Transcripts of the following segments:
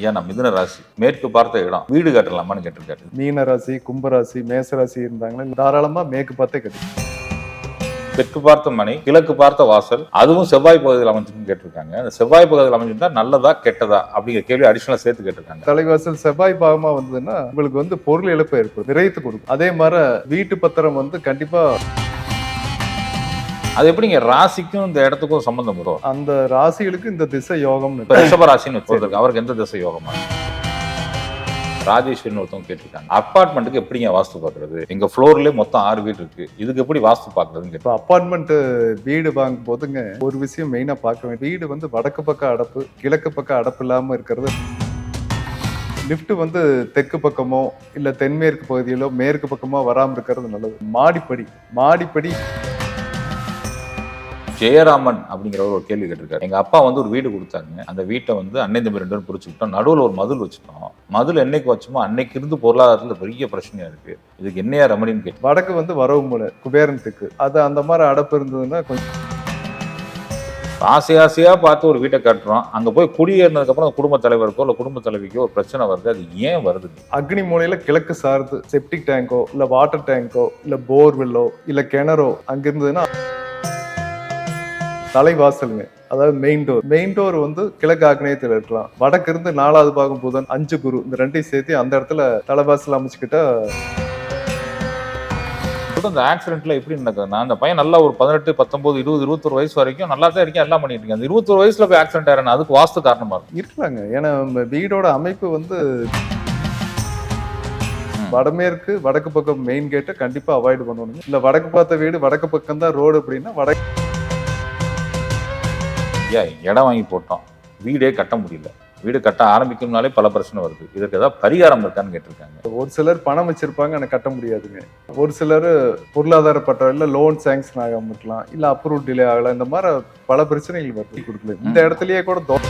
நான் மிதுன ராசி மேற்கு பார்த்த இடம். வீடு கட்டலாமான்னு கேட்டிருக்காரு. மீன ராசி கும்பராசி மேசராசி இருந்தாங்கன்னா தாராளமா மேற்கு பார்த்தே கட்டி. தெற்கு பார்த்த மனை கிழக்கு பார்த்த வாசல் அதுவும் செவ்வாய் பகுதியில் அமைஞ்சுன்னு கேட்டிருக்காங்க. அந்த செவ்வாய் பகுதியில் அமைஞ்சிருந்தா நல்லதா கெட்டதா அப்படிங்கிற கேள்வி அடிஷனலா சேர்த்து கேட்டிருக்காங்க. தலைவாசல் செவ்வாய் பாகமா வந்ததுன்னா உங்களுக்கு வந்து பொருள் இழப்பு ஏற்படும் விரயத்து கொடுக்கும். அதே மாதிரி வீட்டு பத்திரம் வந்து கண்டிப்பா அது எப்படிங்க? ராசிக்கும் இந்த இடத்துக்கும் சம்பந்தம் வரும். அந்த ராசிகளுக்கு இந்த திசை யோகம்னு இப்ப ரிஷப ராசின்னு அவருக்கு எந்த திசை யோகமா? ராஜேஸ்வரின்னு ஒருத்தவங்க கேட்டிருக்காங்க. அப்பார்ட்மெண்ட்டுக்கு எப்படிங்க வாஸ்து பார்க்கறது? எங்க ஃப்ளோர்லயே மொத்தம் ஆறு வீடு இருக்கு. இதுக்கு எப்படி வாஸ்து பார்க்கறதுன்னு இப்போ அப்பார்ட்மெண்ட் வீடு வாங்கும் போதுங்க ஒரு விஷயம் மெயினா பார்க்க வீடு வந்து வடக்கு பக்கம் அடப்பு கிழக்கு பக்கம் அடப்பு இல்லாம இருக்கிறது. லிஃப்ட் வந்து தெற்கு பக்கமோ இல்ல தென்மேற்கு பகுதியிலோ மேற்கு பக்கமோ வராம இருக்கிறது நல்லது. மாடிப்படி மாடிப்படி ஜெயராமன் அப்படிங்கிறவர் ஒரு கேள்வி கேட்டிருக்காரு. எங்க அப்பா வந்து ஒரு வீடு கொடுத்தாங்க. அந்த வீட்டை வந்து அன்னை தம்பி ரெண்டு பேரும் பிரிச்சுக்கிட்டோம் நடுவில் ஒரு மதில் வச்சுட்டோம். மதில் என்னைக்கு வச்சோமோ அன்னைக்கு இருந்து பொருளாதாரத்துல பெரிய பிரச்சனையா இருக்கு. இதுக்கு என்னையா ரெமடின்னு கேட்டு வடக்கு வந்து வரவு மூலை குபேரனுக்கு அது அந்த மாதிரி அடப்பு இருந்ததுன்னா கொஞ்சம் ஆசை ஆசையா பார்த்து ஒரு வீட்டை கட்டுறோம். அங்க போய் குடியேறினதுக்கு அப்புறம் அந்த குடும்ப தலைவருக்கோ இல்ல குடும்ப தலைவிக்கோ ஒரு பிரச்சனை வருது. அது ஏன் வருது? அக்னி மூலையில கிழக்கு சார்ந்து செப்டிக் டேங்கோ இல்ல வாட்டர் டேங்கோ இல்ல போர்வெல்லோ இல்ல கிணறோ அங்க இருந்ததுன்னா தலைவாசலுங்க. அதாவது மெயின் டோர் மெயின் டோர் வந்து கிழக்கு ஆக்னேயத்தில் இருக்கலாம். வடக்கு இருந்து நாலாவது பாகம் புதன் அஞ்சு குரு. இந்த ரெண்டையும் சேர்த்து அந்த இடத்துல தலைவாசல் அமைச்சுக்கிட்டா அந்த ஆக்சிடென்ட்ல எப்படி நடக்குதுன்னா அந்த பையன் நல்லா ஒரு பதினெட்டு பத்தொன்பது இருபது இருபத்தொரு வயசு வரைக்கும் நல்லா தான் இருக்கேன். எல்லாம் பண்ணிட்டு இருக்கேன். அந்த இருபத்தொரு வயசுல போய் ஆக்சிடென்ட் ஆயிரம் அதுக்கு வாஸ்து காரணமா இருக்கும். இருக்கலாங்க. ஏன்னா வீடோட அமைப்பு வந்து வடமேற்கு வடக்கு பக்கம் மெயின் கேட்டை கண்டிப்பா அவாய்ட் பண்ணணுங்க. இல்ல வடக்கு பார்த்த வீடு வடக்கு பக்கம் தான் ரோடு அப்படின்னா வடக்கு ஏன் இடம் வாங்கி போட்டோம். வீடே கட்ட முடியல. வீடு கட்ட ஆரம்பிக்கணும்னாலே பல பிரச்சனை வருது. இதற்கு ஏதாவது பரிகாரம் இருக்கான்னு கேட்டிருக்காங்க. ஒரு சிலர் பணம் வச்சிருப்பாங்க ஆனா கட்ட முடியாதுங்க. ஒரு சிலர் பொருளாதார பற்றம் இல்ல லோன் சாங்ஷன் ஆகாம இருக்கலாம் இல்ல அப்ரூவ் டிலே ஆகலாம் இந்த மாதிரி பல பிரச்சனைகள் வருது கொடுக்கல. இந்த இடத்துலயே கூட தோ-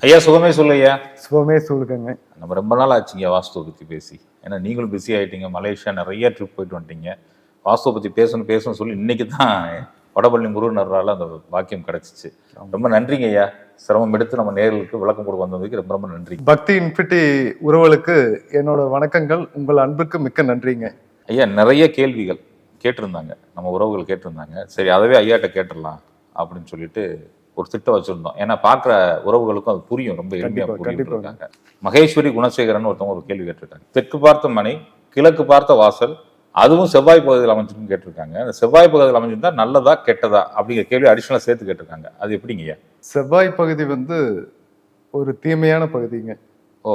ஐயா சுகமே சொல்லு ஐயா. சுகமே சொல்லுங்க. நம்ம ரொம்ப நாள் ஆச்சுங்க வாஸ்துவை பத்தி பேசி. ஏன்னா நீங்களும் பிஸி ஆயிட்டீங்க. மலேசியா நிறைய ட்ரிப் போயிட்டு வந்துட்டீங்க. வாஸ்துவை பத்தி பேசணும் பேசணும் சொல்லி இன்னைக்கு தான் வடபள்ளி முருகனரால அந்த வாக்கியம் கிடைச்சிச்சு. ரொம்ப நன்றிங்க ஐயா. சிரமம் எடுத்து நம்ம நேர்களுக்கு விளக்கம் கொடுக்க வந்ததுக்கு ரொம்ப ரொம்ப நன்றி. பக்தி இன்ஃபினிட்டி உறவுகளுக்கு என்னோட வணக்கங்கள். உங்கள் அன்புக்கு மிக்க நன்றிங்க. ஐயா நிறைய கேள்விகள் கேட்டிருந்தாங்க. நம்ம உறவுகள் கேட்டிருந்தாங்க. சரி அதவே ஐயாட்ட கேட்டுடலாம் அப்படின்னு சொல்லிட்டு ஒரு திட்டம் வச்சிருந்தோம். ஏன்னா பார்க்குற உறவுகளுக்கும் அது புரியும். ரொம்ப எளிமையா கண்டிப்பா, புரியும். இருக்காங்க. மகேஸ்வரி குணசேகரன் ஒருத்தவங்க ஒரு கேள்வி கேட்டிருக்காங்க. தெற்கு பார்த்த மனை கிழக்கு பார்த்த வாசல் அதுவும் செவ்வாய் பகுதியில் அமைஞ்சிருக்குன்னு கேட்டிருக்காங்க. அந்த செவ்வாய் பகுதியில் அமைஞ்சிருந்தா நல்லதா கெட்டதா அப்படிங்கிற கேள்வி அடிஷனலாக சேர்த்து கேட்டிருக்காங்க. அது எப்படிங்க செவ்வாய் பகுதி வந்து ஒரு தீமையான பகுதிங்க. ஓ.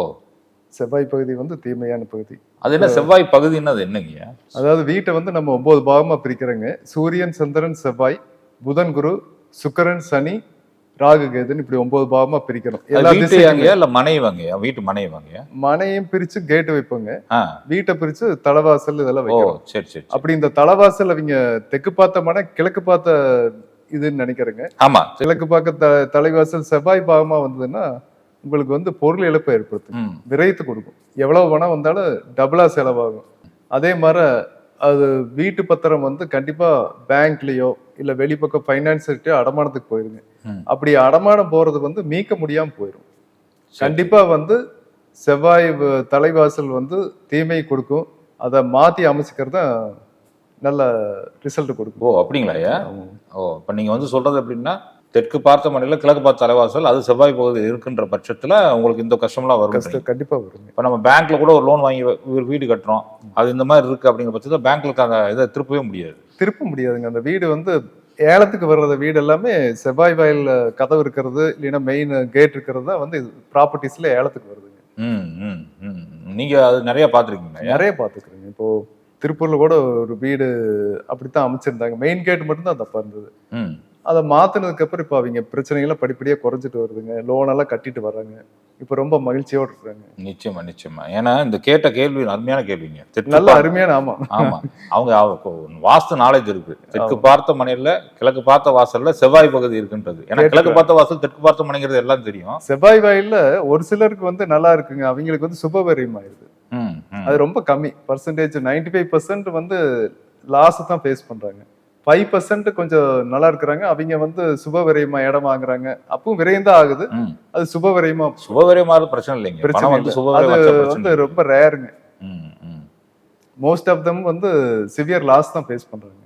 செவ்வாய் பகுதி வந்து தீமையான பகுதி. அது என்ன செவ்வாய் பகுதின்னு அது என்னங்கய்யா அதாவது வீட்டை வந்து நம்ம ஒன்பது பாகமா பிரிக்கிறோங்க. சூரியன் சந்திரன் செவ்வாய் புதன் குரு சுக்கிரன் சனி ராகு கேதுன்னு இப்படி ஒன்பது பாகமா பிரிக்கிறோம் எல்லா வாங்கயா இல்ல மனை வாங்கயா? வீட்டு மனை வாங்கயா? மனையும் பிரிச்சு கேட் வைப்போங்க. வீட்டை பிரிச்சு தலைவாசல் இதெல்லாம் ஓ வைக்கிறோம் சரி சரி. அப்படி இந்த தலைவாசல் அவங்க தெற்கு பார்த்த மனை கிழக்கு பார்த்த இதுன்னு நினைக்கிறேங்க. ஆமா. கிழக்கு பார்க்க தலைவாசல் செவ்வாய் பாகமா வந்ததுன்னா உங்களுக்கு வந்து பொருள் இழப்பு ஏற்படுத்தும். ம். விரயத்து கொடுக்கும். எவ்வளவு பணம் வந்தாலும் டபுளா செலவாகும். அதே மாதிரி அது வீட்டு பத்திரம் வந்து கண்டிப்பா பேங்க்லயோ இல்ல வெளிப்பக்கம் ஃபைனான்ஸ்கிட்டயோ அடமானத்துக்கு போயிருங்க. அப்படி அடமானம் போறது வந்து மீட்க முடியாம போயிடும் சரி. கண்டிப்பா வந்து செவ்வாய் தலைவாசல் வந்து தீமை கொடுக்கும். அதை மாத்தி அமைச்சுக்கிறது தான் நல்ல ரிசல்ட் கொடுக்கும். ஓ அப்படிங்களா ஐயா? ஓ இப்போ நீங்க வந்து சொல்றது எப்படின்னா தெற்கு பார்த்த மனையில கிழக்கு பார்த்த தலைவாசல் அது செவ்வாய் பகுதி இருக்கின்ற பட்சத்துல உங்களுக்கு இந்த கஷ்டம்லாம் வரும் கஷ்டம் கண்டிப்பா வருங்க. இப்போ நம்ம பேங்க்ல கூட ஒரு லோன் வாங்கி ஒரு வீடு கட்டுறோம். அது இந்த மாதிரி இருக்கு அப்படிங்கிற பட்சத்துல பேங்க்ல அந்த இதை திருப்பவே முடியாது. திருப்ப முடியாதுங்க. அந்த வீடு வந்து ஏலத்துக்கு வர்ற வீடு எல்லாமே செவ்வாய் வயல்ல கதவு இருக்கிறது இல்லைன்னா மெயின் கேட் இருக்கிறது தான் வந்து ப்ராப்பர்ட்டிஸ்ல ஏலத்துக்கு வருதுங்க. ம் ம் ம் நீங்க அது நிறைய பார்த்துருக்கீங்க நிறைய பார்த்துக்கிறேங்க இப்போ திருப்பூர்ல கூட ஒரு வீடு அப்படித்தான் அமைச்சிருந்தாங்க. மெயின் கேட் மட்டும்தான் தப்பா இருந்தது. ம். அதை மாத்தினதுக்கு அப்புறம் இப்போ அவங்க பிரச்சனைகள்லாம் படிப்படியா குறைஞ்சிட்டு வருதுங்க. லோன் எல்லாம் கட்டிட்டு வர்றாங்க. இப்போ ரொம்ப மகிழ்ச்சியோட இருக்காங்க நிச்சயமா நிச்சயமா. ஏன்னா இந்த கேட்ட கேள்வி அருமையான கேள்விங்க. நல்ல அருமையான ஆமா. ஆமா. அவங்க அவ- வாஸ்து நாலேஜ் இருக்கு. தெற்கு பார்த்த மனையில கிழக்கு பார்த்த வாசல்ல செவ்வாய் பகுதி இருக்குன்றது. ஏன்னா கிழக்கு. பார்த்த வாசல் தெற்கு பார்த்த மனைங்கிறது எல்லாம் தெரியும். செவ்வாய் வயல்ல ஒரு சிலருக்கு வந்து நல்லா இருக்குங்க. அவங்களுக்கு வந்து சுபவரியம் ஆயிருது ம், ம். அது ரொம்ப கம்மி. பர்சன்டேஜ் நைன்டி ஃபைவ் பர்சன்ட் வந்து லாஸ் தான் ஃபேஸ் பண்றாங்க. ஃபைவ் பர்சன்ட் கொஞ்சம் நல்லா இருக்கிறாங்க. அவங்க வந்து சுப விரயமா இடம் வாங்குறாங்க. அப்பவும் விரயம் தான் ஆகுது. அது சுப விரயமா சுபவரியமாவது பிரச்சனை இல்லைங்க. பிரச்சனை அது வந்து. ரொம்ப ரேருங்க மோஸ்ட் ஆஃப் தம் வந்து சிவியர் லாஸ் தான் ஃபேஸ் பண்றாங்க.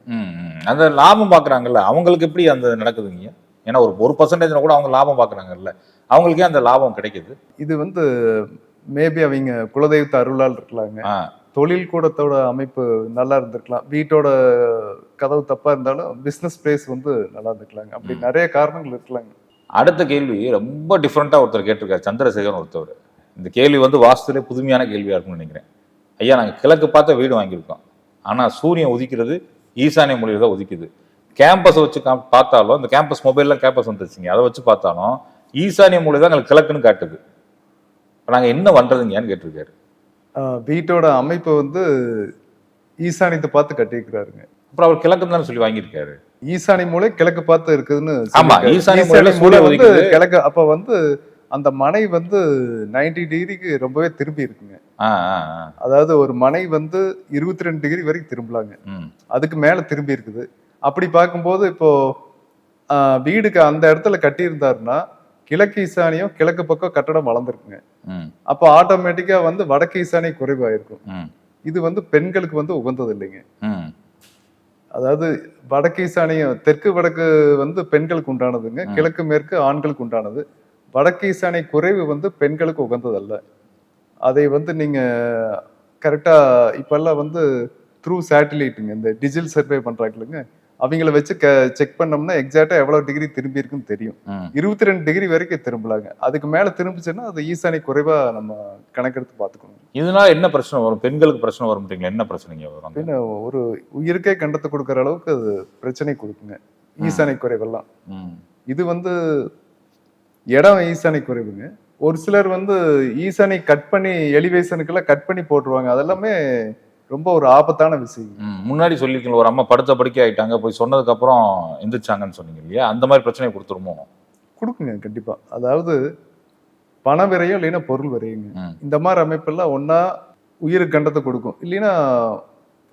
அந்த லாபம் பாக்குறாங்கல்ல அவங்களுக்கு எப்படி அந்த நடக்குதுங்க? ஏன்னா ஒரு ஒரு பர்சன்டேஜ் கூட அவங்க லாபம் பாக்குறாங்கல்ல. அவங்களுக்கே அந்த லாபம் கிடைக்குது. இது வந்து மேபி அவங்க குலதெய்வத்தை அருளால் இருக்கலாங்க. தொழில் கூடத்தோட அமைப்பு நல்லா இருந்திருக்கலாம். வீட்டோட கதவு தப்பா இருந்தாலும் பிசினஸ் பிளேஸ் வந்து நல்லா இருந்திருக்கலாங்க. அப்படி. நிறைய காரணங்கள் இருக்கலாங்க. அடுத்த கேள்வி ரொம்ப டிஃப்ரெண்டா ஒருத்தர் கேட்டிருக்காரு சந்திரசேகரன் ஒருத்தவர். இந்த கேள்வி வந்து வாஸ்துலே புதுமையான கேள்வியா இருக்கும்னு நினைக்கிறேன். ஐயா நாங்க கிழக்கு பார்த்த வீடு வாங்கியிருக்கோம். ஆனா சூரியன் உதிக்கிறது ஈசானிய மொழியில தான் உதிக்குது. கேம்பஸை வச்சு பார்த்தாலும் இந்த கேம்பஸ் மொபைல்ல கேம்பஸ் வந்துருச்சுங்க. அதை வச்சு பார்த்தாலும் ஈசானிய மொழி தான் எங்களுக்கு கிழக்குன்னு காட்டுது. இப்ப நாங்க என்ன பண்றதுங்கன்னு கேட்டிருக்காரு. வீட்டோட அமைப்பு வந்து ஈசானியத்தை பார்த்து கட்டியிருக்கிறாருங்க அப்புறம் அவர் கிழக்குன்னு தானே சொல்லி வாங்கியிருக்காரு ஈசானி மூலை கிழக்கு பார்த்து இருக்குதுன்னு ஆமா. ஈசானி மூலை வந்து. கிழக்கு அப்ப வந்து அந்த மனை வந்து 90 டிகிரிக்கு ரொம்பவே திரும்பி இருக்குங்க. அதாவது ஒரு மனை வந்து இருபத்தி ரெண்டு டிகிரி வரைக்கும் திரும்பலாங்க அதுக்கு மேல திரும்பி இருக்குது அப்படி பார்க்கும்போது இப்போ வீடுக்கு அந்த இடத்துல கட்டியிருந்தாருன்னா கிழக்கு ஈசானியம் கிழக்கு பக்கம் கட்டடம் வளர்ந்துருக்குங்க. அப்போ ஆட்டோமேட்டிக்கா வந்து வடக்கு ஈசானியம் குறைவாயிருக்கும். இது வந்து பெண்களுக்கு வந்து உகந்தது இல்லைங்க அதாவது வடக்கு ஈசானியம் தெற்கு வடக்கு வந்து பெண்களுக்கு உண்டானதுங்க. கிழக்கு மேற்கு ஆண்களுக்கு உண்டானது. வடக்கு ஈசானிய குறைவு வந்து பெண்களுக்கு உகந்ததல்ல. அதை வந்து நீங்க கரெக்டா இப்பெல்லாம் வந்து த்ரூ சேட்டிலைட்டுங்க இந்த டிஜிட்டல் சர்வே பண்றாங்களுங்க அவங்கள வச்சு செக் பண்ணோம்னா எக்ஸாக்டா எவ்வளவு டிகிரி திரும்பி இருக்குன்னு தெரியும். இருபத்தி ரெண்டு டிகிரி வரைக்கும் திரும்பலாங்க. அதுக்கு மேல திரும்பிச்சுன்னா அது ஈசானி குறைவா நம்ம கணக்கெடுத்து பார்த்துக்கணும். இதனால என்ன பிரச்சனை வரும்? பெண்களுக்கு பிரச்சனை வரும்ன்றீங்களா என்ன பிரச்சனைங்க வரும்? ஒரு உயிருக்கே கண்டத்தை கொடுக்குற அளவுக்கு அது பிரச்சனை கொடுக்குங்க. ஈசானை குறைவெல்லாம். இது வந்து இடம் ஈசானை குறைவுங்க. ஒரு சிலர் வந்து ஈசானை கட் பண்ணி எலிவேஷனுக்கெல்லாம் கட் பண்ணி போட்டுருவாங்க. அதெல்லாமே ரொம்ப ஒரு ஆபத்தான விஷயம் முன்னாடி சொல்லிருக்கீங்க ஒரு அம்மா படுத்த படுக்கை ஆயிட்டாங்க போய் சொன்னதுக்கு அப்புறம் எந்திரிச்சாங்கன்னு சொன்னீங்க இல்லையா? அந்த மாதிரி பிரச்சனை கொடுத்துருமோ? கொடுக்குங்க கண்டிப்பா. அதாவது பண விரையும் இல்லைன்னா பொருள் விரையுங்க. இந்த மாதிரி அமைப்பெல்லாம் ஒண்ணா உயிருக்கு கண்டத்தை கொடுக்கும். இல்லைன்னா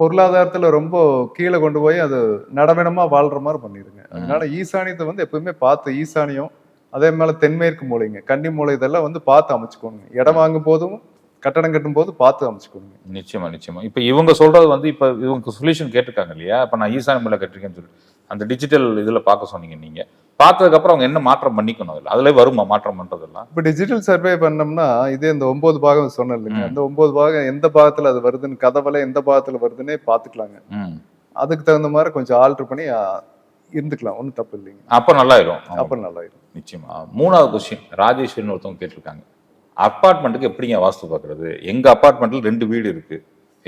பொருளாதாரத்துல ரொம்ப கீழே கொண்டு போய் அது நடவனமா வாழ்ற மாதிரி பண்ணிருங்க. அதனால ஈசானியத்தை வந்து எப்பவுமே பார்த்து ஈசானியம் அதே மேல தென்மேற்கு மூலைங்க கன்னி மூலை இதெல்லாம் வந்து பார்த்து அமைச்சுக்கோங்க. இடம் வாங்கும் போதும் கட்டடம் கட்டும் போது பார்த்து அமைச்சுக்கோங்க. நிச்சயமா நிச்சயமா. இப்ப இவங்க சொல்றது வந்து இப்ப இவங்க சொல்யூஷன் கேட்டிருக்காங்க இல்லையா? இப்ப நான் ஈசானி மேல கட்டிருக்கேன்னு சொல்லி அந்த டிஜிட்டல் இதுல பார்க்க சொன்னீங்க நீங்க. பார்த்ததுக்கு அப்புறம் அவங்க என்ன மாற்றம் பண்ணிக்கணும் அதுல? அதுல வருமா மாற்றம் பண்றதெல்லாம்? இப்ப டிஜிட்டல் சர்வே பண்ணோம்னா இதே இந்த ஒன்பது பாகம் சொன்னேன் இல்லைங்க. அந்த ஒன்பது பாகம் எந்த பாகத்துல அது வருதுன்னு கதவலை எந்த பாகத்துல வருதுன்னே பாத்துக்கலாங்க ம். அதுக்கு தகுந்த மாதிரி கொஞ்சம் ஆல்டர் பண்ணி இருந்துக்கலாம். ஒன்றும் தப்பு இல்லைங்க. அப்ப நல்லாயிரும். அப்ப நல்லாயிடும் நிச்சயமா. மூணாவது கொஸ்டின் ராஜேஸ்வரின்னு ஒருத்தவங்க கேட்டிருக்காங்க. அப்பார்ட்மெண்ட்டுக்கு எப்படிங்க வாஸ்து பார்க்கறது? எங்க அப்பார்ட்மெண்ட்ல ரெண்டு வீடு இருக்கு.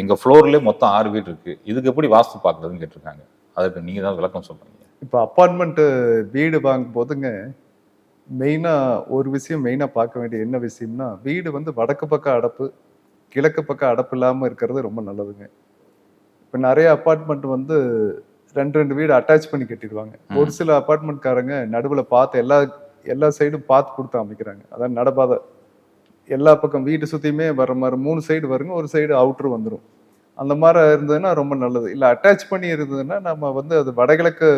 எங்க ஃப்ளோர்லயே மொத்தம் ஆறு வீடு இருக்கு. இதுக்கு எப்படி வாஸ்து பார்க்கறதுன்னு கேட்டிருக்காங்க. அதுக்கு நீங்க தான் விளக்கம் சொல்றீங்க. இப்போ அப்பார்ட்மெண்ட் வீடு வாங்கும் போதுங்க மெயினா ஒரு விஷயம் மெயினா பார்க்க வேண்டிய என்ன விஷயம்னா வீடு வந்து வடக்கு பக்கம் அடப்பு கிழக்கு பக்கம் அடப்பு இல்லாம இருக்கிறது ரொம்ப நல்லதுங்க. இப்போ நிறைய அப்பார்ட்மெண்ட் வந்து ரெண்டு ரெண்டு வீடு அட்டாச் பண்ணி கட்டிடுவாங்க. ஒரு சில அப்பார்ட்மெண்ட்காரங்க நடுவுல பார்த்து எல்லா எல்லா சைடும் பார்த்து கொடுத்து அமைக்கிறாங்க. அதான் நடபாதை. எல்லா பக்கம் வீட்டு சுத்தியுமே வர்ற மாதிரி மூணு சைடு வருங்க ஒரு சைடு அவுட்ரு வந்துடும் அந்த மாதிரி இருந்ததுன்னா ரொம்ப நல்லது. இல்லை அட்டாச் பண்ணி இருந்ததுன்னா நம்ம வந்து அது வடகிழக்கு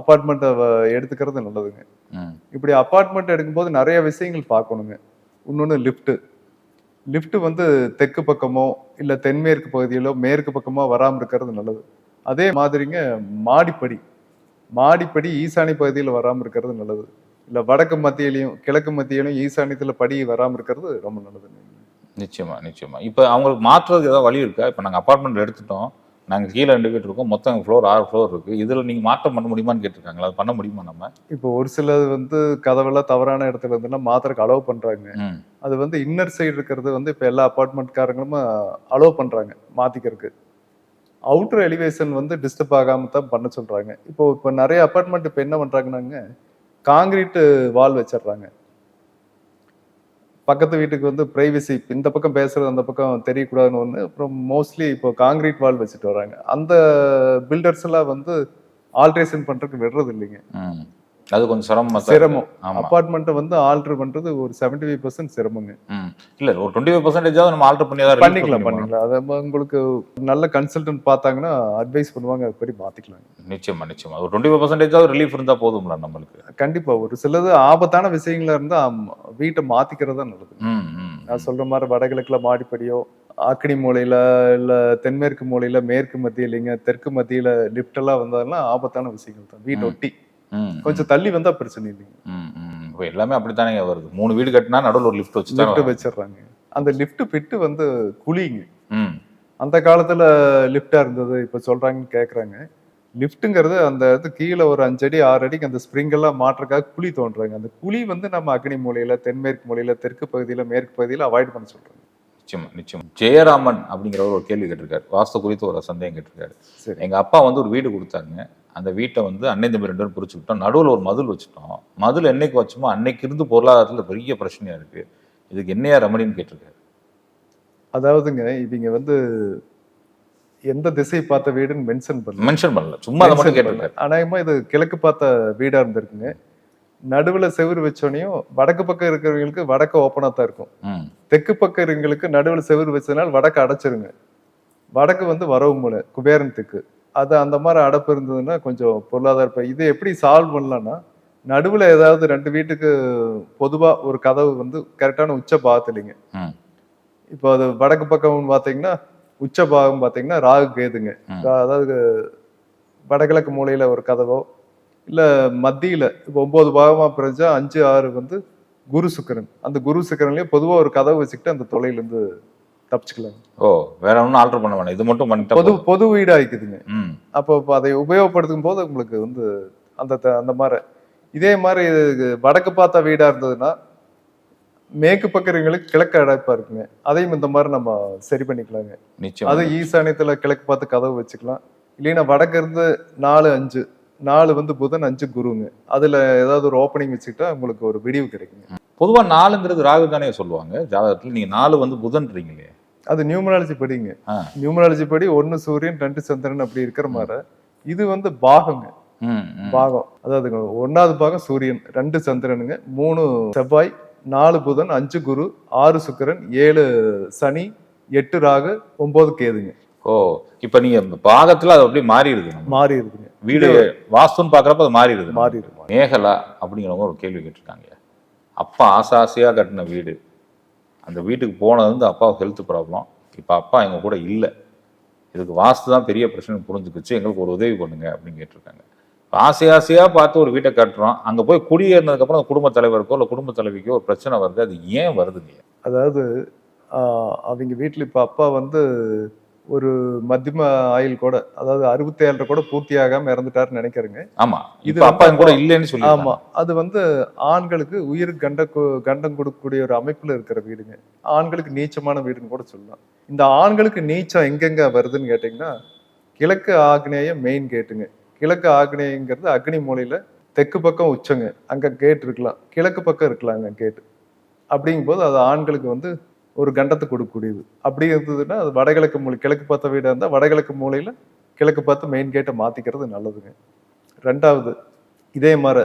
அப்பார்ட்மெண்ட்டை எடுத்துக்கிறது நல்லதுங்க. இப்படி அப்பார்ட்மெண்ட் எடுக்கும்போது நிறைய விஷயங்கள் பார்க்கணுங்க. இன்னொன்று லிஃப்ட்டு லிஃப்ட் வந்து தெற்கு பக்கமோ இல்லை தென்மேற்கு பகுதியிலோ மேற்கு பக்கமோ வராமல் இருக்கிறது நல்லது. அதே மாதிரிங்க மாடிப்படி. மாடிப்படி ஈசானி பகுதியில் வராமல் இருக்கிறது நல்லது. இல்லை வடக்கு மத்தியிலையும் கிழக்கு மத்தியிலையும் ஈசானியத்தில் படி வராமல் இருக்கிறது ரொம்ப நல்லதுங்க நிச்சயமா நிச்சயமா. இப்போ அவங்களுக்கு மாற்றுறதுக்கு ஏதாவது வழி இருக்கா? இப்போ நாங்கள் அப்பார்ட்மெண்ட் எடுத்துட்டோம். நாங்கள் கீழே ரெண்டு வீட்டு இருக்கோம். மொத்தம் ஃப்ளோர் ஆறு ஃப்ளோர் இருக்கு. இதில் நீங்கள் மாற்றம் பண்ண முடியுமான்னு கேட்டிருக்காங்களா? அது பண்ண முடியுமா நம்ம? இப்போ ஒரு சிலது வந்து கதவெல்லாம் தவறான இடத்துல இருந்துன்னா மாத்திரக்கு அலோவ் பண்றாங்க. ம். அது வந்து இன்னர் சைடு இருக்கிறது வந்து இப்போ எல்லா அப்பார்ட்மெண்ட்காரங்களும் அலோவ் பண்றாங்க மாத்திக்கிறதுக்கு. அவுட்டர் எலிவேஷன் வந்து டிஸ்டர்ப் ஆகாம தான் பண்ண சொல்றாங்க. இப்போ இப்போ நிறைய அப்பார்ட்மெண்ட் இப்போ என்ன பண்றாங்கன்னாங்க காங்கிரீட்டு வால் வச்சிடுறாங்க. பக்கத்து வீட்டுக்கு வந்து பிரைவசி இந்த பக்கம் பேசுறது அந்த பக்கம் தெரியக்கூடாதுன்னு ஒன்று அப்புறம் மோஸ்ட்லி இப்போ காங்கிரீட் வால் வச்சுட்டு வராங்க அந்த பில்டர்ஸ் எல்லாம் வந்து ஆல்ட்ரேஷன் பண்றதுக்கு விடுறது இல்லைங்க. அது கொஞ்சம் சிரமமா சிரமம். அப்பார்ட்மெண்ட்டை வந்து ஆல்டர் பண்றது ஒரு 75% ஃபைவ் பர்சன்ட் சிரமங்க. இல்ல ஒரு டுவெண்ட்டி ஃபைவ் பர்சன்டேஜாவது நம்ம ஆல்டர் பண்ணி தான் பண்ணிக்கலாம் பண்ணிக்கலாம். அதை உங்களுக்கு நல்ல கன்சல்டன்ட் பார்த்தாங்கன்னா அட்வைஸ் பண்ணுவாங்க அதுபடி மாத்திக்கலாம். நிச்சயமா நிச்சயமா. ஒரு டுவெண்ட்டி ஃபைவ் பர்சன்டேஜாவது ரிலீஃப் இருந்தா போதும்ல நம்மளுக்கு. கண்டிப்பா ஒரு சிலது ஆபத்தான விஷயங்களா இருந்தா ஆம், வீட்டை மாத்திக்கிறது தான் நல்லது. நான் சொல்ற மாதிரி வடகிழக்குல மாடிப்படியோ ஆக்கணி மூலையில இல்ல தென்மேற்கு மூலையில மேற்கு மத்தியிலைங்க தெற்கு மத்தியில லிஃப்ட் எல்லாம் வந்ததெல்லாம் ஆபத்தான விஷயங்கள் தான். வீட்டை. ஒட்டி. கொஞ்சம் தள்ளி வந்தா பிரச்சனை இல்லைங்க. எல்லாமே அப்படித்தானே வருது. மூணு வீடு கட்டினா நடுவில் ஒரு லிஃப்ட் வச்சு லிஃப்ட் வச்சிடுறாங்க அந்த லிஃப்ட் பிட்டு வந்து குழிங்க. அந்த காலத்துல லிஃப்டா இருந்தது இப்ப சொல்றாங்கன்னு கேக்குறாங்க. லிஃப்ட்டுங்கிறது அந்த இது கீழே ஒரு அஞ்சடி ஆறு அடிக்கு அந்த ஸ்ப்ரிங் எல்லாம் மாற்றுறதுக்காக குழி தோன்றாங்க. அந்த குழி வந்து நம்ம அக்னி மூலையில தென்மேற்கு மூலையில தெற்கு பகுதியில மேற்கு பகுதியில அவாய்ட் பண்ண சொல்றாங்க. நிச்சயமா நிச்சயம். ஜெயராமன் அப்படிங்கிறவர் ஒரு கேள்வி கேட்டிருக்காரு. வாஸ்து குறித்து ஒரு சந்தேகம் கேட்டிருக்காரு. எங்க அப்பா வந்து ஒரு வீடு கொடுத்தாங்க. அந்த வீட்டை வந்து அன்னை தம்பி ரெண்டு பேரும் பிரிச்சுக்கிட்டோம் நடுவில் ஒரு மதில் வச்சுட்டோம். மதில் என்னைக்கு வச்சோமோ அன்னைக்கு இருந்து பொருளாதாரத்துல பெரிய பிரச்சனையா இருக்கு. இதுக்கு என்னையா ரெமடின்னு கேட்டிருக்காரு. அதாவதுங்க இவங்க வந்து எந்த திசை பார்த்த வீடுன்னு மென்ஷன் பண்ணல. மென்ஷன் பண்ணல. சும்மா அதை மட்டும். கேட்டிருக்காரு. அநேகமா இது கிழக்கு பார்த்த வீடா இருந்திருக்குங்க. நடுவுல செவுரு வச்சோனையும் வடக்கு பக்கம் இருக்கிறவங்களுக்கு வடக்கு ஓப்பனா தான் இருக்கும். ம். தெற்கு பக்கம் இருக்கிறவங்களுக்கு நடுவுல செவுரு வச்சதுனால வடக்கு அடைச்சிருங்க. வடக்கு வந்து வரவு மூலை குபேரன் தெற்கு. அது அந்த மாதிரி அடைப்பு இருந்ததுன்னா கொஞ்சம் பொருளாதார ப- இது எப்படி சால்வ் பண்ணலாம்னா நடுவுல ஏதாவது ரெண்டு வீட்டுக்கு பொதுவா ஒரு கதவு வந்து கரெக்டான உச்ச பாகத்துலிங்க ம். இப்போ அது வடக்கு பக்கம் பாத்தீங்கன்னா உச்ச பாகம் பாத்தீங்கன்னா ராகு கேதுங்க. அதாவது வடகிழக்கு மூலையில ஒரு கதவோ இல்ல மத்தியில இப்போ ஒன்பது பாகமா பிரிஞ்சா அஞ்சு ஆறு வந்து குரு சுக்கிரன். அந்த குரு சுக்கிரன்லயே பொதுவா ஒரு கதவு வச்சுக்கிட்டு அந்த தொலைல இருந்து தப்பிச்சுக்கலாம் ஓ வேற ஒன்றும் ஆல்டர் பண்ண வேணாம். இது மட்டும் பண்ணிட்டா பொது. பொது வீடு ஆயிக்குதுங்க. ம். அப்போ அதை உபயோகப்படுத்தும் போது உங்களுக்கு வந்து அந்த அந்த மாதிரி இதே மாதிரி வடக்கு பார்த்த வீடா இருந்ததுன்னா மேற்கு பக்கறவங்களுக்கு கிழக்கு அடைப்பா இருக்குங்க. அதையும் இந்த மாதிரி நம்ம சரி பண்ணிக்கலாங்க. நிச்சயம். அது ஈசானியத்துல கிழக்கு பார்த்து கதவு வச்சுக்கலாம். இல்லைன்னா வடக்கு இருந்து நாலு அஞ்சு நாலு வந்து புதன் அஞ்சு குருங்க. அதுல ஏதாவது ஒரு ஓப்பனிங் வச்சுக்கிட்டா உங்களுக்கு ஒரு விடிவு கிடைக்குங்க. பொதுவா நாலுங்கிறது ராகு தானே சொல்லுவாங்க. ஜாதகத்துல நீங்க நாலு வந்து புதன்றீங்களே அது நியூமராலஜி படிங்க. நியூமராலஜி படி ஒன்னு சூரியன் ரெண்டு சந்திரன் அப்படி இருக்கிற மாதிரி. இது வந்து பாகங்க. பாகம். அதாவது ஒன்னாவது பாகம் சூரியன் ரெண்டு சந்திரனுங்க. மூணு செவ்வாய் நாலு புதன் அஞ்சு குரு ஆறு சுக்கிரன் ஏழு சனி எட்டு ராகு ஒன்பது கேதுங்க. ஓ இப்ப நீங்க பாகத்துல அது அப்படியே மாறிடுது நம்ம. மாறி இருக்குங்க வீடு வாஸ்துன்னு பாக்குறப்ப அது மாறிடுது மாறி இருக்கு மேகலா அப்படிங்கிறவங்க ஒரு கேள்வி கேட்டிருக்காங்க. அப்பா ஆசை ஆசையா கட்டின வீடு. அந்த வீட்டுக்கு போனது வந்து அப்பாவுக்கு ஹெல்த் ப்ராப்ளம் இப்போ அப்பா எங்கள் கூட இல்லை. இதுக்கு வாஸ்து தான் பெரிய பிரச்சனை புரிஞ்சுக்கிச்சு. எங்களுக்கு ஒரு உதவி பண்ணுங்க அப்படின்னு கேட்டிருக்காங்க. ஆசை ஆசையாக பார்த்து ஒரு வீட்டை கட்டுறோம். அங்கே போய் குடியேறினதுக்கப்புறம் அந்த குடும்ப தலைவருக்கோ இல்லை குடும்ப தலைவிக்கோ ஒரு பிரச்சனை வருது. அது ஏன் வருதுங்க? அதாவது அவங்க வீட்டில் இப்போ அப்பா வந்து ஒரு மத்தியம ஆயுள் கூட அதாவது அறுபத்தி ஏழரை கூட பூர்த்தி ஆகாம இறந்துட்டாருன்னு நினைக்கிறேங்க. ஆமா. இது அப்பா கூட இல்லைன்னு சொல்லி ஆமா. அது வந்து ஆண்களுக்கு உயிர் கண்ட கண்டம் கொடுக்கக்கூடிய ஒரு அமைப்புல இருக்கிற வீடுங்க. ஆண்களுக்கு நீச்சமான வீடுன்னு கூட சொல்லலாம். இந்த ஆண்களுக்கு நீச்சம் எங்கெங்க வருதுன்னு கேட்டிங்கன்னா கிழக்கு ஆக்னேய மெயின் கேட்டுங்க கிழக்கு ஆக்னேயங்கிறது அக்னி மூலையில தெற்கு பக்கம் உச்சங்க. அங்க கேட் இருக்கலாம். கிழக்கு பக்கம் இருக்கலாங்க கேட் அப்படிங்கும்போது அது ஆண்களுக்கு வந்து ஒரு கண்டத்தை கொடுக்கக்கூடியது. அப்படி இருந்ததுன்னா அது வடகிழக்கு மூலை கிழக்கு பார்த்த வீடாக இருந்தால் வடகிழக்கு மூலையில் கிழக்கு பார்த்து மெயின் கேட்டை மாற்றிக்கிறது நல்லதுங்க. ரெண்டாவது இதே மாதிரி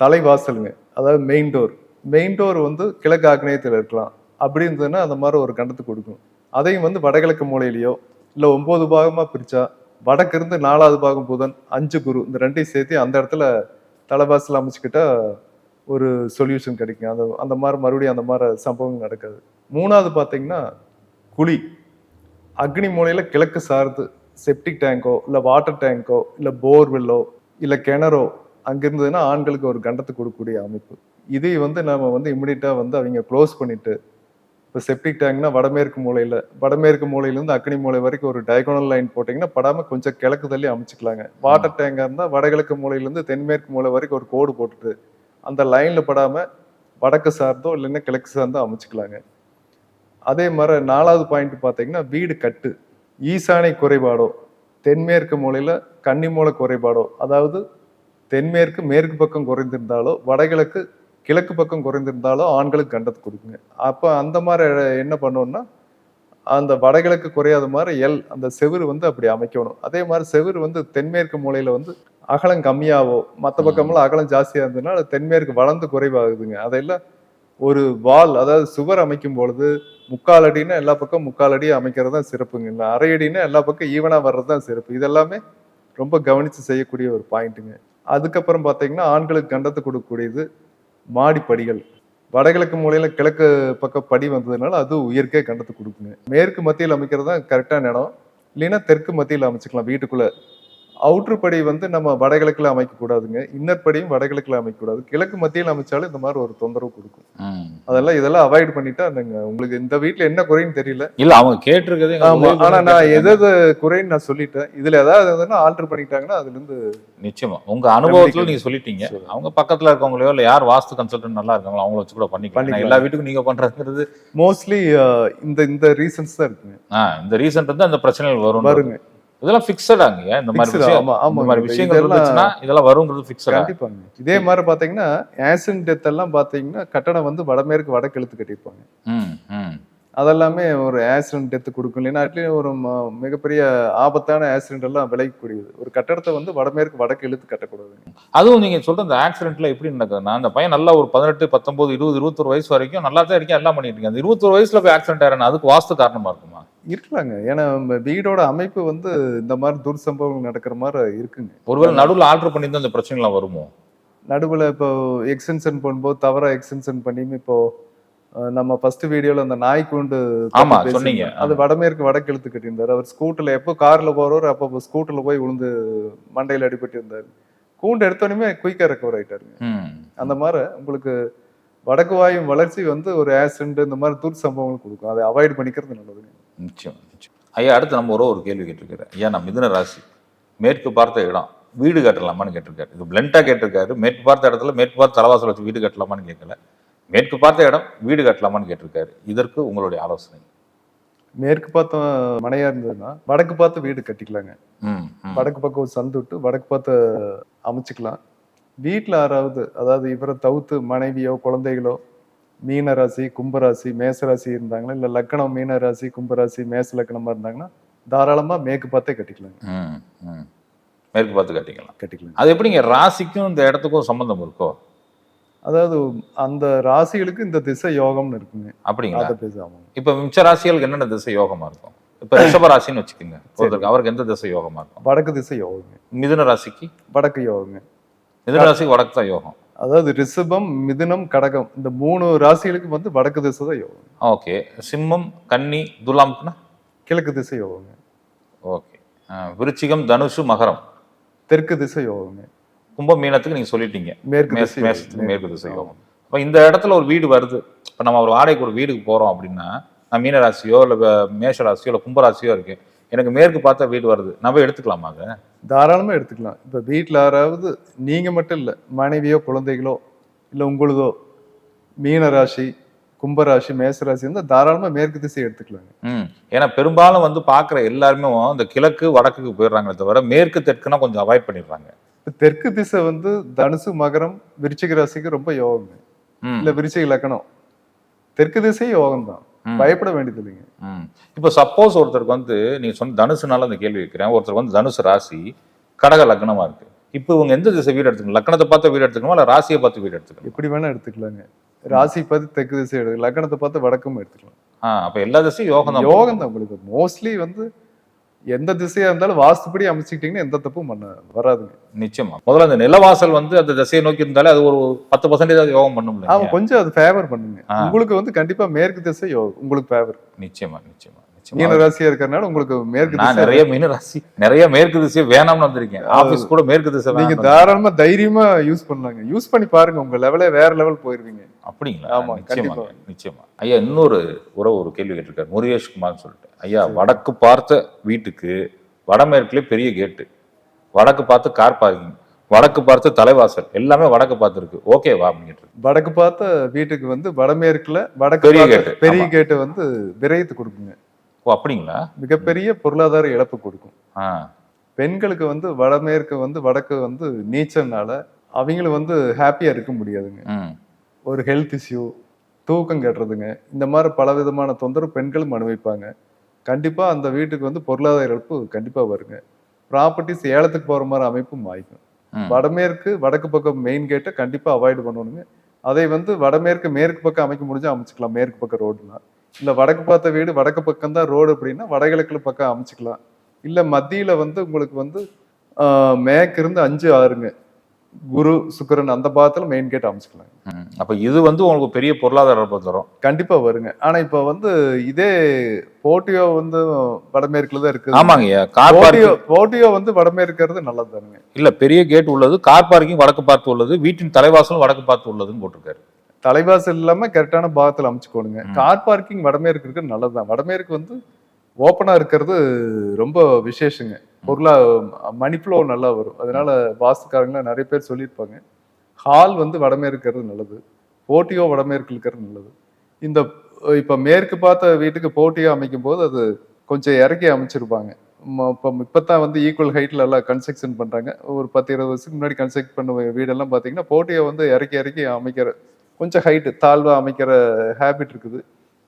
தலைவாசலுங்க. அதாவது மெயின் டோர் மெயின் டோர் வந்து கிழக்கு ஆக்னேயத்தில் இருக்கலாம். அப்படி இருந்ததுன்னா அந்த மாதிரி ஒரு கண்டத்தை கொடுக்கும் அதையும் வந்து வடகிழக்கு மூலையிலையோ இல்லை ஒம்பது பாகமாக பிரித்தா வடக்கு இருந்து நாலாவது பாகம் புதன் அஞ்சு குரு இந்த ரெண்டையும் சேர்த்து அந்த இடத்துல தலைவாசல் அமைச்சுக்கிட்டா ஒரு சொல்யூஷன் கிடைக்கும் அந்த அந்த மாதிரி மறுபடியும் அந்த மாதிரி சம்பவம் நடக்காது. மூணாவது பார்த்தீங்கன்னா குழி. அக்னி மூலையில் கிழக்கு சார்ந்து செப்டிக் டேங்கோ இல்லை வாட்டர் டேங்கோ இல்லை போர்வெல்லோ இல்லை கிணறோ அங்க இருந்ததுன்னா ஆண்களுக்கு ஒரு கண்டத்தை கொடுக்கக்கூடிய அமைப்பு. இதை வந்து நம்ம வந்து இம்மிடியட்டாக வந்து அவங்க க்ளோஸ் பண்ணிட்டு இப்போ செப்டிக் டேங்க்னா வடமேற்கு மூலையில் வடமேற்கு மூலையிலேருந்து அக்னி மூலை வரைக்கும் ஒரு டயகோனல் லைன் போட்டிங்கன்னா படாமல் கொஞ்சம் கிழக்கு தள்ளி அமைச்சிக்கலாங்க. வாட்டர் டேங்காக இருந்தால் வடகிழக்கு மூலையிலேருந்து தென்மேற்கு மூலை வரைக்கும் ஒரு கோடு போட்டுட்டு அந்த லைனில் படாமல் வடக்கு சார்ந்தோ இல்லைன்னா கிழக்கு சார்ந்தோ அமைச்சிக்கலாங்க. அதே மாதிரி நாலாவது பாயிண்ட் பார்த்தீங்கன்னா வீடு கட்டு. ஈசானை குறைபாடோ தென்மேற்கு மூலையில் கன்னி மூலை குறைபாடோ அதாவது தென்மேற்கு மேற்கு பக்கம் குறைந்திருந்தாலோ வடகிழக்கு கிழக்கு பக்கம் குறைந்திருந்தாலோ ஆண்களுக்கு கண்டத்தை கொடுக்குங்க. அப்போ அந்த மாதிரி என்ன பண்ணோம்னா அந்த வடகிழக்கு குறையாத மாதிரி எல் அந்த செவுரு வந்து அப்படி அமைக்கணும். அதே மாதிரி செவுரு வந்து தென்மேற்கு மூலையில் வந்து அகலம் கம்மியாவோ மற்ற பக்கமெல்லாம் அகலம் ஜாஸ்தியாக இருந்ததுனால தென்மேற்கு வளர்ந்து குறைவாகுதுங்க. அதையெல்லாம் ஒரு வால் அதாவது சுவர் அமைக்கும் பொழுது முக்கால் அடின்னா எல்லா பக்கம் முக்கால் அடி அமைக்கிறது தான் சிறப்புங்க. இல்லை அரை அடின்னா எல்லா பக்கம் ஈவனாக வர்றது தான் சிறப்பு. இதெல்லாமே ரொம்ப கவனித்து செய்யக்கூடிய ஒரு பாயிண்ட்டுங்க. அதுக்கப்புறம் பார்த்தீங்கன்னா ஆண்களுக்கு கண்டத்தை கொடுக்கக்கூடியது மாடிப்படிகள் வடகிழக்கு மூலையில் கிழக்கு பக்கம் படி வந்ததுனால அது உயர்க்கே கண்டத்தை கொடுக்குங்க. மேற்கு மத்தியில் அமைக்கிறது தான் கரெக்டான இடம். இல்லைன்னா தெற்கு மத்தியில் அமைச்சுக்கலாம் வீட்டுக்குள்ளே. அவுட்ரு படி வந்து நம்ம வடகிழக்குல அமைக்க கூடாதுங்க இன்னர் படியும் வடகிழக்குல அமைக்க கூடாது கிழக்கு மத்தியில் அமைச்சாலும் இந்த மாதிரி ஒரு தொந்தரவு கொடுக்கும். அதெல்லாம் இதெல்லாம் அவாய்ட் பண்ணிட்டா நீங்க உங்களுக்கு இந்த வீட்ல என்ன குறைன்னு தெரியல. இல்ல அவங்க கேட்டிருக்கதே எங்க ஆமா. உதவி ஆனா பண்ண நான் எது. எது குறைன்னு நான் சொல்லிட்டேன். இதுல ஏதாவது எதுனா ஆல்டர் பண்ணிட்டாங்கன்னா அதுல இருந்து நிச்சயமா. உங்க அனுபவத்துல. நீங்க சொல்லிட்டீங்க. அவங்க பக்கத்துல இருக்கவங்களையோ இல்ல யார் வாஸ்து கன்சல்டன்ட் நல்லா இருக்காங்களோ அவங்கள வச்சு கூட பண்ணிக்கலாம். எல்லா வீட்டுக்கும் நீங்க பண்றதுங்கிறது மோஸ்ட்லி இந்த இந்த ரீசன்ஸ் தான் இருக்குங்க. இந்த ரீசன் வந்து அந்த பிரச்சனைகள் வரும் வருங்க. இதெல்லாம் ஃபிக்ஸடாங்க இந்த மாதிரி ஆமா இந்த ஆமா மாதிரி விஷயங்கள் இருந்துச்சுன்னா இதெல்லாம் வருங்கிறது ஃபிக்ஸடா கண்டிப்பாங்க. இதே மாதிரி பாத்தீங்கன்னா ஆசிட் டெத் எல்லாம் பாத்தீங்கன்னா கட்டடம் வந்து வடமேற்கு வடக்கு இழுத்து கட்டியிருப்பாங்க. அதெல்லாமே ஒரு ஆக்சிடென்ட் டெத்து கொடுக்கும். இல்லைன்னா அட்லீஸ்ட் ஒரு மிகப்பெரிய ஆபத்தான ஆக்சிடென்ட் எல்லாம் விளைவிக்கக்கூடியது. ஒரு கட்டடத்தை வந்து வடமேற்கு வடக்கு இழுத்து கட்டக்கூடாதுங்க அதுவும் நீங்க சொல்ற அந்த ஆக்சிடென்ட்ல எப்படி நடக்குதுன்னா அந்த பையன் நல்லா ஒரு பதினெட்டு பத்தொன்பது இருபது இருபத்தொரு வயசு வரைக்கும் நல்லா தான் இருக்கேன் எல்லாம் பண்ணிட்டு இருக்கேன். அந்த இருபத்தொரு வயசுல போய் ஆக்சிடென்ட் ஆகிறேன் அதுக்கு வாஸ்து காரணமா இருக்குமா? இருக்கலாங்க. ஏன்னா வீடோட அமைப்பு வந்து இந்த மாதிரி துர்சம்பவங்கள் நடக்கிற மாதிரி இருக்குங்க. ஒருவேளை நடுவுல ஆல்டர் பண்ணி தான் இந்த பிரச்சனைலாம் வருமோ? நடுவில் இப்போ எக்ஸ்டென்ஷன் பண்ணும்போது தவறா எக்ஸ்டென்ஷன் பண்ணி இப்போ நம்ம ஃபர்ஸ்ட் வீடியோல அந்த நாய் கூண்டு. சொன்னீங்க. அது வடமேற்கு வடக்கு இழுத்து கட்டியிருந்தாரு. அவர் ஸ்கூட்டர்ல எப்போ கார்ல போறவர் அப்போ ஸ்கூட்டர்ல போய் விழுந்து மண்டையில அடிபட்டு இருந்தாரு கூண்டு எடுத்தோடனே குயிக்கா ரெக்கவர் ஆயிட்டாருங்க. அந்த மாதிரி உங்களுக்கு வடக்கு வாயும் வளர்ச்சி வந்து ஒரு ஆக்சிடென்ட் இந்த மாதிரி துர் சம்பவங்கள் கொடுக்கும். அதை அவாய்ட் பண்ணிக்கிறது நல்லதுங்க. நிச்சயம் நிச்சயம். ஐயா அடுத்து நம்ம ஒரு ஒரு கேள்வி கேட்டிருக்காரு. ஐயா நான் மிதுன ராசி. மேற்கு பார்த்த இடம் வீடு கட்டலாமான்னு கேட்டிருக்காரு. இது பிளண்டா கேட்டிருக்காரு. மேற்கு பார்த்த இடத்துல மேற்கு பார்த்த தலைவாசல் வச்சு வீடு கட்டலாமான்னு கேட்கல மேற்கு பார்த்த இடம் வீடு கட்டலாமான்னு கேட்டிருக்காரு. இதற்கு உங்களுடைய ஆலோசனை. மேற்கு பார்த்த மனையா இருந்ததுன்னா வடக்கு பார்த்து வீடு கட்டிக்கலாங்க. வடக்கு பக்கம் ஒரு சந்து விட்டு வடக்கு பார்த்து அமைச்சுக்கலாம். வீட்டில் யாராவது அதாவது இவரை தவிர்த்து மனைவியோ குழந்தைகளோ மீன ராசி கும்பராசி மேசராசி இருந்தாங்கன்னா இல்லை லக்கணம் மீன ராசி கும்பராசி மேச லக்கணமா இருந்தாங்கன்னா தாராளமா மேற்கு பார்த்தே கட்டிக்கலாங்க. ம் ம். மேற்கு பார்த்து கட்டிக்கலாம். கட்டிக்கலாம். அது எப்படிங்க? ராசிக்கும் இந்த இடத்துக்கும் சம்பந்தம் இருக்கோ? அதாவது அந்த ராசிகளுக்கு இந்த திசை யோகம்னு இருக்குங்க. அப்படிங்களா? அதை பேச ஆமாங்க இப்ப மிச்ச ராசிகளுக்கு என்னென்ன திசை யோகமா இருக்கும்? இப்ப ரிஷப ராசின்னு வச்சுக்கோங்க. ஒருத்தருக்கு அவருக்கு எந்த திசை யோகமா இருக்கும்? வடக்கு திசை யோகங்க. மிதுன ராசிக்கு வடக்கு யோகங்க. மிதுன ராசிக்கு வடக்கு தான் யோகம். அதாவது ரிஷபம் மிதுனம் கடகம் இந்த மூணு ராசிகளுக்கு வந்து வடக்கு திசை தான் யோகம். ஓகே. சிம்மம் கன்னி துலாம்க்குன்னா கிழக்கு திசை யோகங்க. ஓகே. விருச்சிகம் தனுஷு மகரம். தெற்கு திசை யோகங்க. கும்பம் மீனத்துக்கு நீங்க சொல்லிட்டீங்க. மேற்கு திசை. மேற்கு திசை யோகம். அப்ப இந்த இடத்துல ஒரு வீடு வருது. இப்ப நம்ம ஒரு வாடகைக்கு ஒரு வீடுக்கு போறோம் அப்படின்னா நான் மீன ராசியோ இல்ல மேஷ ராசியோ இல்ல கும்ப ராசியோ இருக்கு எனக்கு மேற்கு பார்த்த வீடு வருது. நான் போய் எடுத்துக்கலாமா அதை தாராளமா எடுத்துக்கலாம். இப்ப வீட்ல யாராவது நீங்க மட்டும் இல்ல மனைவியோ குழந்தைகளோ இல்ல உங்களுதோ மீன ராசி கும்பராசி மேசராசி இருந்தா தாராளமா மேற்கு திசை எடுத்துக்கலாங்க. ஏன்னா பெரும்பாலும் வந்து பாக்குற எல்லாருமே இந்த கிழக்கு வடக்குக்கு போயிடுறாங்களே தவிர மேற்கு தெற்குனா கொஞ்சம் அவாய்ட் பண்ணிடுறாங்க. இப்ப தெற்கு திசை வந்து தனுசு மகரம் விருச்சிக ராசிக்கு ரொம்ப யோகங்க. ம், இல்ல விருச்சிக லக்கணம். தெற்கு திசை யோகம் தான். பயப்பட வேண்டியது இல்லைங்க. இப்போ சப்போஸ் ஒருத்தருக்கு வந்து நீங்க சொன்ன தனுசுனால அந்த கேள்வி வைக்கிறேன் ஒருத்தருக்கு வந்து தனுசு ராசி கடக லக்னமா இருக்கு. இப்போ இவங்க எந்த திசை வீடு எடுத்துக்கணும்? லக்னத்தை பார்த்து வீடு எடுத்துக்கணுமா? இல்ல ராசியை பார்த்து வீடு எடுத்துக்கணும்? எப்படி வேணா எடுத்துக்கலாங்க. ராசி பார்த்து தெற்கு திசை எடுக்கலாம் லக்கணத்தை பார்த்து வடக்கும் எடுத்துக்கலாம். ஆ அப்ப எல்லா திசையும் யோகம் தான் யோகம் தான் உங்களுக்கு. மோஸ்ட்லி வந்து எந்த திசையா இருந்தாலும் வாஸ்துப்படி அமைச்சுக்கிட்டீங்கன்னா எந்த தப்பும் பண்ண வராதுங்க. நிச்சயமா. முதல்ல அந்த நிலவாசல் வந்து அந்த திசையை நோக்கி இருந்தாலே அது ஒரு பத்து பர்சன்டேஜ் யோகம் பண்ணும் அவன் கொஞ்சம் அது ஃபேவர் பண்ணுங்க. உங்களுக்கு வந்து கண்டிப்பா மேற்கு திசை யோகம் உங்களுக்கு ஃபேவர் நிச்சயமா நிச்சயமா. மீன ராசியா இருக்கிறனால உங்களுக்கு மேற்கு நான் நிறைய மீன ராசி நிறைய மேற்கு திசை வேணாம்னு வந்திருக்கேன். ஆபீஸ் கூட மேற்கு திசை நீங்க தாராளமா தைரியமா யூஸ் பண்ணலாங்க. யூஸ் பண்ணி பாருங்க உங்க லெவலே வேற லெவல் போயிருவீங்க. அப்படிங்களா? ஆமா, நிச்சயமா. நிச்சயமா. ஐயா இன்னொரு உறவு ஒரு கேள்வி கேட்டிருக்காரு. முருகேஷ் குமார்னு சொல்லிட்டு. ஐயா வடக்கு பார்த்த வீட்டுக்கு வடமேற்குலயே பெரிய கேட்டு வடக்கு பார்த்து கார் பார்க்கிங் வடக்கு பார்த்து தலைவாசல். எல்லாமே வடக்கு பார்த்து இருக்கு ஓகேவா அப்படின்னு. வடக்கு பார்த்த வீட்டுக்கு வந்து வடமேற்குல வடக்கு பெரிய கேட்டு, பெரிய. கேட்டு வந்து விரயத்து கொடுக்குங்க. ஓ அப்படிங்களா? மிகப்பெரிய பொருளாதார இழப்பு கொடுக்கும். பெண்களுக்கு வந்து வடமேற்கு வந்து வடக்கு வந்து நீச்சல்னால அவங்களும் வந்து ஹாப்பியா இருக்க முடியாதுங்க. ஒரு ஹெல்த் இஷ்யூ தூக்கம் கெட்டுறதுங்க இந்த மாதிரி பல விதமான தொந்தரவு பெண்களும் அனுபவிப்பாங்க. கண்டிப்பா அந்த வீட்டுக்கு வந்து பொருளாதார இழப்பு கண்டிப்பா வருங்க. ப்ராப்பர்ட்டிஸ் ஏலத்துக்கு போற மாதிரி அமைப்பும் வாய்க்கும். வடமேற்கு வடக்கு பக்கம் மெயின் கேட்டை கண்டிப்பா அவாய்ட் பண்ணணுங்க. அதை வந்து வடமேற்கு மேற்கு பக்கம் அமைக்க முடிஞ்சா அமைச்சுக்கலாம். மேற்கு பக்கம் ரோடுலாம் இல்ல வடக்கு பார்த்த வீடு வடக்கு பக்கம் தான் ரோடு அப்படின்னா வடகிழக்கு பக்கம் அமைச்சுக்கலாம். இல்ல மத்தியில வந்து உங்களுக்கு வந்து மேற்கு இருந்து அஞ்சு ஆறுங்க. குரு சுக்கிரன் அந்த பாகத்துல மெயின் கேட் அமைச்சுக்கலாம். அப்ப இது வந்து உங்களுக்கு பெரிய பொருளாதார தரும் கண்டிப்பா வருங்க. ஆனா இப்ப வந்து இதே போட்டியோ வந்து வடமேற்குல தான் இருக்குது. ஆமாங்க கார் போட்டியோ போட்டியோ வந்து வடமேற்கிறது நல்லது தானுங்க இல்ல பெரிய கேட் உள்ளது கார் பார்க்கிங் வடக்கு பார்த்து உள்ளது வீட்டின் தலைவாசலும் வடக்கு பார்த்து உள்ளதுன்னு போட்டிருக்காரு. தலைவாசல் இல்லாம கரெக்டான பாகத்துல அமைச்சுக்கோணுங்க. கார் பார்க்கிங் வடமேற்கு இருக்கிறது நல்லதுதான். வடமேற்கு வந்து ஓப்பனா இருக்கிறது ரொம்ப விசேஷங்க. பொருளா மணி ஃப்ளோ நல்லா வரும். அதனால வாஸ்துக்காரங்கள நிறைய பேர் சொல்லியிருப்பாங்க. ஹால் வந்து வடமேற்கு இருக்கிறது நல்லது. போட்டியோ வடமேற்கு இருக்கிறது நல்லது. இந்த இப்ப மேற்கு பார்த்த வீட்டுக்கு போட்டியோ அமைக்கும் போது அது கொஞ்சம் இறக்கி அமைச்சிருப்பாங்க. ம- இப்ப இப்பதான் வந்து ஈக்குவல் ஹைட்ல எல்லாம் கன்ஸ்ட்ரக்ஷன் பண்றாங்க. ஒரு பத்து இருபது வருஷத்துக்கு முன்னாடி கன்ஸ்ட்ரக்ட் பண்ண வீடெல்லாம் பாத்தீங்கன்னா போட்டியை வந்து இறக்கி இறக்கி அமைக்கிற கொஞ்சம் ஹைட்டு தாழ்வா அமைக்கிற ஹேபிட் இருக்குது.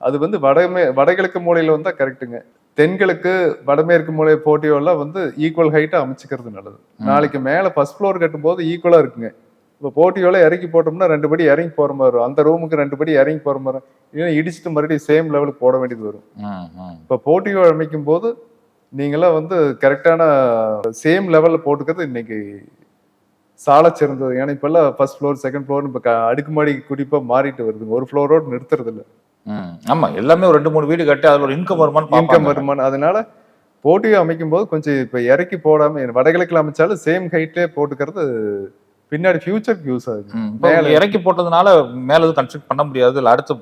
அது வந்து வடமே வடகிழக்கு மூலையில வந்தா கரெக்ட்டுங்க தென்கிழக்கு வடமேற்கு மூலை போட்டியோலாம் வந்து ஈக்குவல் ஹைட்டா அமைச்சுக்கிறது நல்லது. நாளைக்கு மேல ஃபர்ஸ்ட் ஃப்ளோர் கட்டும்போது ஈக்குவலா இருக்குங்க. இப்போ போட்டியோல இறக்கி போட்டோம்னா ரெண்டு படி இறங்கி போற மாதிரி வரும். அந்த ரூமுக்கு ரெண்டு படி இறங்கி போற மாதிரி. இல்லைன்னா இடிச்சுட்டு மறுபடியும் சேம் லெவலுக்கு போட வேண்டியது வரும். இப்போ போட்டியோ அமைக்கும் போது நீங்களாம் வந்து கரெக்டான சேம் லெவல்ல போட்டுக்கிறது இன்னைக்கு சால சிறந்தது. ஏன்னா இப்பெல்லாம் ஃபர்ஸ்ட் ஃப்ளோர் செகண்ட் ஃப்ளோர் இப்போ அடுக்குமாடி குடிப்பா மாறிட்டு வருது. ஒரு ஃப்ளோரோடு நிறுத்துறது இல்ல ம். ஆமா எல்லாமே ஒரு ரெண்டு மூணு வீடு கட்டி அதுல ஒரு இன்கம் வருமானு இன்கம் வருமானம் அதனால போட்டியோ அமைக்கும் போது கொஞ்சம் இப்ப இறக்கி போடாம வடகிழக்குல அமைச்சாலும் சேம் ஹைட்லயே போட்டுக்கிறது பின்னாடி ஃபியூச்சருக்கு யூஸ் ஆகுது. இப்போ இறக்கி போட்டதுனால மேல எதுவும் கன்ஸ்ட்ரக்ட் பண்ண முடியாது இல்ல அடுத்த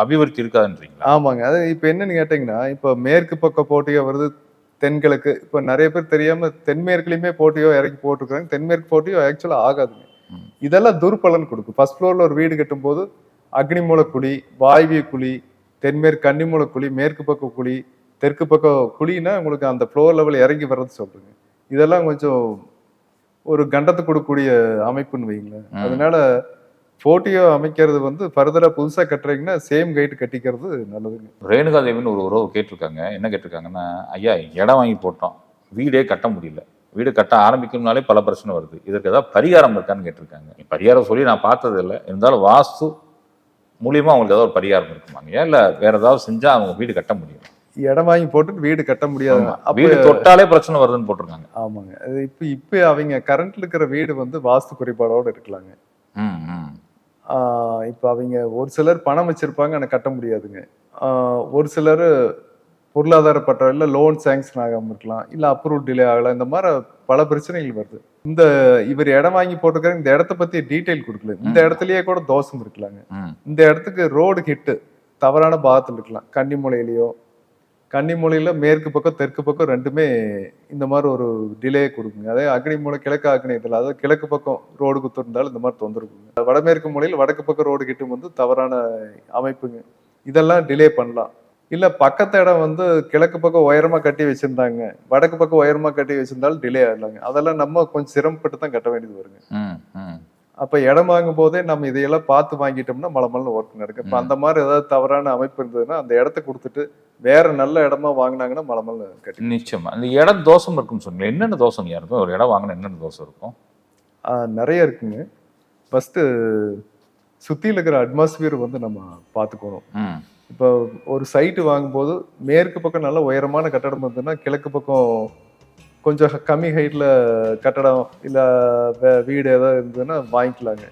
அபிவிருத்தி இருக்காதுன்றீங்களா? ஆமாங்க. அது இப்ப என்னன்னு கேட்டீங்கன்னா இப்ப மேற்கு பக்கம் போட்டியோ வருது தென்கிழக்கு இப்ப நிறைய பேர் தெரியாம தென்மேற்குலயுமே போட்டியோ இறக்கி போட்டிருக்காங்க தென்மேற்கு போட்டியோ ஆக்சுவலா ஆகாதுங்க. இதெல்லாம் துர்பலன் கொடுக்கும். ஃபர்ஸ்ட் ஃப்ளோர்ல ஒரு வீடு கட்டும்போது அக்னிமூல குழி வாயுவிய குழி தென்மேற்கு கன்னிமூல குழி மேற்கு பக்கம் குழி தெற்கு பக்கம் குழின்னா உங்களுக்கு அந்த ஃப்ளோர் லெவல் இறங்கி வர்றது சொல்றேங்க. இதெல்லாம் கொஞ்சம் ஒரு கண்டத்தை கொடுக்கக்கூடிய அமைப்புன்னு வைங்களேன். அதனால போட்டியோ அமைக்கிறது வந்து ஃபர்தரா புதுசா கட்டுறீங்கன்னா சேம் கைட் கட்டிக்கிறது நல்லதுங்க. ரேணுகா தேவின்னு ஒரு உறவு கேட்டிருக்காங்க. என்ன கேட்டிருக்காங்கன்னா ஐயா இடம் வாங்கி போட்டோம். வீடே கட்ட முடியல. வீடு கட்ட ஆரம்பிக்கணும்னாலே பல பிரச்சனை வருது. இதற்கு ஏதாவது பரிகாரம் இருக்கான்னு கேட்டிருக்காங்க. பரிகாரம் சொல்லி நான் பார்த்தது இல்லை இருந்தாலும் வாஸ்து மூலியமா அவங்களுக்கு ஏதாவது ஒரு பரிகாரம் இருக்குமாங்க? இல்ல வேற ஏதாவது செஞ்சா அவங்க வீடு கட்ட முடியும். இடம் வாங்கி போட்டுட்டு வீடு கட்ட முடியாது. வீடு தொட்டாலே பிரச்சனை வருதுன்னு போட்டிருக்காங்க. ஆமாங்க. இப்ப இப்ப அவங்க கரண்ட்ல இருக்கிற வீடு வந்து வாஸ்து குறைபாடோட இருக்கலாங்க. ம், ம். இப்ப அவங்க ஒரு சிலர் பணம் வச்சிருப்பாங்க ஆனா கட்ட முடியாதுங்க. ஒரு சிலர் பொருளாதார பற்றம் இல்ல லோன் சேங்ஷன் ஆகாம இருக்கலாம் இல்ல அப்ரூவ் டிலே ஆகலாம் இந்த மாதிரி பல பிரச்சனைகள் வருது. இந்த இவர் இடம் வாங்கி போட்டுக்கிற இந்த இடத்த பத்தி டீட்டெயில் கொடுக்கல. இந்த இடத்துலயே கூட தோஷம் இருக்கலாங்க. இந்த இடத்துக்கு ரோடு ஹிட்டு தவறான பாகத்தில் இருக்கலாம். கன்னிமூலையிலயோ கன்னிமூலையில மேற்கு பக்கம் தெற்கு பக்கம் ரெண்டுமே இந்த மாதிரி ஒரு டிலே கொடுக்குங்க. அதே அக்னி மூலை கிழக்கு அக்னி இதில் அதாவது கிழக்கு பக்கம் ரோடு குத்துருந்தாலும் இந்த மாதிரி தொந்தரவு கொடுங்க வடமேற்கு மூலையில் வடக்கு பக்கம் ரோடு கிட்டும் வந்து தவறான அமைப்புங்க. இதெல்லாம் டிலே பண்ணலாம். இல்லை பக்கத்து இடம் வந்து கிழக்கு பக்கம் உயரமா கட்டி வச்சிருந்தாங்க. வடக்கு பக்கம் உயரமா கட்டி வச்சிருந்தாலும் டிலே ஆகலாங்க. அதெல்லாம் நம்ம கொஞ்சம் சிரமப்பட்டு தான் கட்ட வேண்டியது வருங்க. அப்ப இடம் வாங்கும் போதே நம்ம இதையெல்லாம் பார்த்து வாங்கிட்டோம்னா மலமல்னு ஒர்க் நடக்கும். இப்ப. அந்த மாதிரி ஏதாவது தவறான அமைப்பு இருந்ததுன்னா அந்த இடத்த கொடுத்துட்டு வேற நல்ல இடமா வாங்கினாங்கன்னா மலமல்னு கட்டி நிச்சயமா. அந்த இடம் தோஷம் இருக்குன்னு சொன்னீங்க என்னென்ன தோஷம் இருக்கும்? ஒரு இடம் வாங்கினா என்னென்ன தோஷம் இருக்கும்? நிறைய இருக்குங்க. ஃபர்ஸ்ட் சுத்தியில இருக்கிற அட்மாஸ்பியர் வந்து நம்ம பார்த்துக்கணும். இப்போ ஒரு சைட்டு வாங்கும்போது மேற்கு பக்கம் நல்ல உயரமான கட்டடம் இருந்ததுன்னா கிழக்கு பக்கம் கொஞ்சம் கம்மி ஹைட்டில் கட்டடம் இல்லை வீடு ஏதாவது இருந்ததுன்னா வாங்கிக்கலாங்க.